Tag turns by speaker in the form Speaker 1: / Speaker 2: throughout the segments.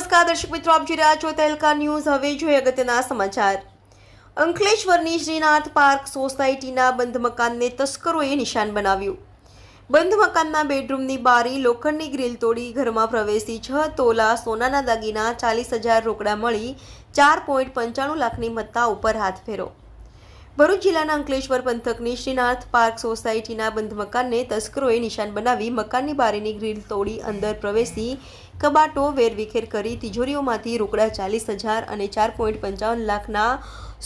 Speaker 1: નમસ્કાર, દર્શક મિત્રો, આપ જોઈ રહ્યા છો તહેલકા ન્યૂઝ. હવે જોઈએ અગત્યના સમાચાર. અંકલેશ્વરની શ્રીનાથ પાર્ક સોસાયટીના બંધ મકાનને તસ્કરોએ નિશાન બનાવ્યું. બંધ મકાનના બેડરૂમની બારી, લોખંડની ગ્રીલ તોડી ઘરમાં પ્રવેશી છ તોલા સોનાના દાગીના ચાલીસ હજાર રોકડા મળી ચાર પોઈન્ટ પંચાણું લાખની મત્તા ઉપર હાથ ફેરો. ભરૂચ જિલ્લાના અંકલેશ્વર પંથકની શ્રીનાથ પાર્ક સોસાયટીના બંધ મકાનને તસ્કરોએ નિશાન બનાવી મકાનની બારીની ગ્રીલ તોડી અંદર પ્રવેશી કબાટો વેરવિખેર કરી તિજોરીઓમાંથી રોકડા ચાલીસ હજાર અને ચાર પોઈન્ટ પંચાવન લાખના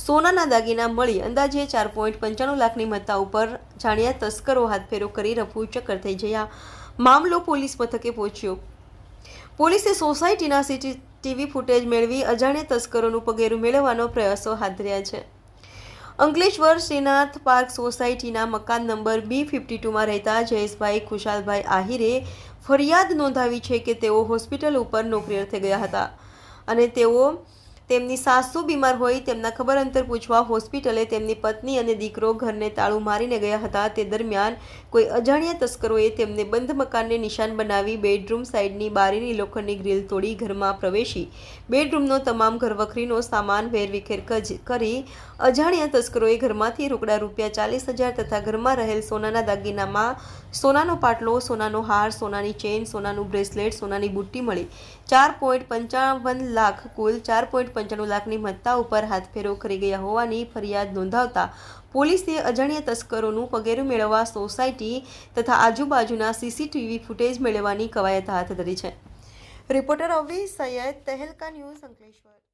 Speaker 1: સોનાના દાગીના મળી. અંદાજે ચાર પોઈન્ટ પંચાણું લાખની મત્તા ઉપર જાણ્યા તસ્કરો હાથફેરો કરી રફુ ચક્કર થઈ ગયા મામલો પોલીસ મથકે પહોંચ્યો. પોલીસે સોસાયટીના સીસીટીવી ફૂટેજ મેળવી અજાણ્યા તસ્કરોનું પગેરું મેળવવાનો પ્રયાસો હાથ ધર્યા છે. અંકલેશ્વર શ્રીનાથ પાર્ક સોસાયટીના મકાન નંબર બી ફિફ્ટી ટુમાં રહેતા જયેશભાઈ ખુશાલભાઈ આહિરે ફરિયાદ નોંધાવી છે કે તેઓ હોસ્પિટલ ઉપર નોકરી અર્થે ગયા હતા અને તેઓ તેમની સાસુ બીમાર હોય તેમના ખબર અંતર પૂછવા હોસ્પિટલે તેમની પત્ની અને દીકરો ઘરને તાળું મારીને ગયા હતા. તે દરમિયાન કોઈ અજાણ્યા તસ્કરોએ તેમને બંધ મકાનને નિશાન બનાવી બેડરૂમ સાઈડની બારીની લોખંડની ગ્રીલ તોડી ઘરમાં પ્રવેશી. બેડરૂમનો તમામ ઘરવખરીનો સામાન વેરવિખેર કરી અજાણ્યા તસ્કરોએ ઘરમાંથી રોકડા રૂપિયા ચાલીસ હજાર તથા ઘરમાં રહેલ સોનાના દાગીનામાં સોનાનો પાટલો, સોનાનો હાર, સોનાની ચેન, સોનાનું બ્રેસલેટ, સોનાની બુટ્ટી મળી. ચાર પોઈન્ટ પંચાવન લાખ કુલ ચાર પોઈન્ટ પંચાણું લાખની મત્તા ઉપર હાથફેરો કરી ગયા હોવાની ફરિયાદ નોંધાવતા પોલીસે અજાણ્યા તસ્કરોનું પગેરું મેળવવા સોસાયટી તથા આજુબાજુના સીસીટીવી ફૂટેજ મેળવવાની કવાયત હાથ ધરી છે. Reporter Avi Saiyed Tehelka news Ankleshwar.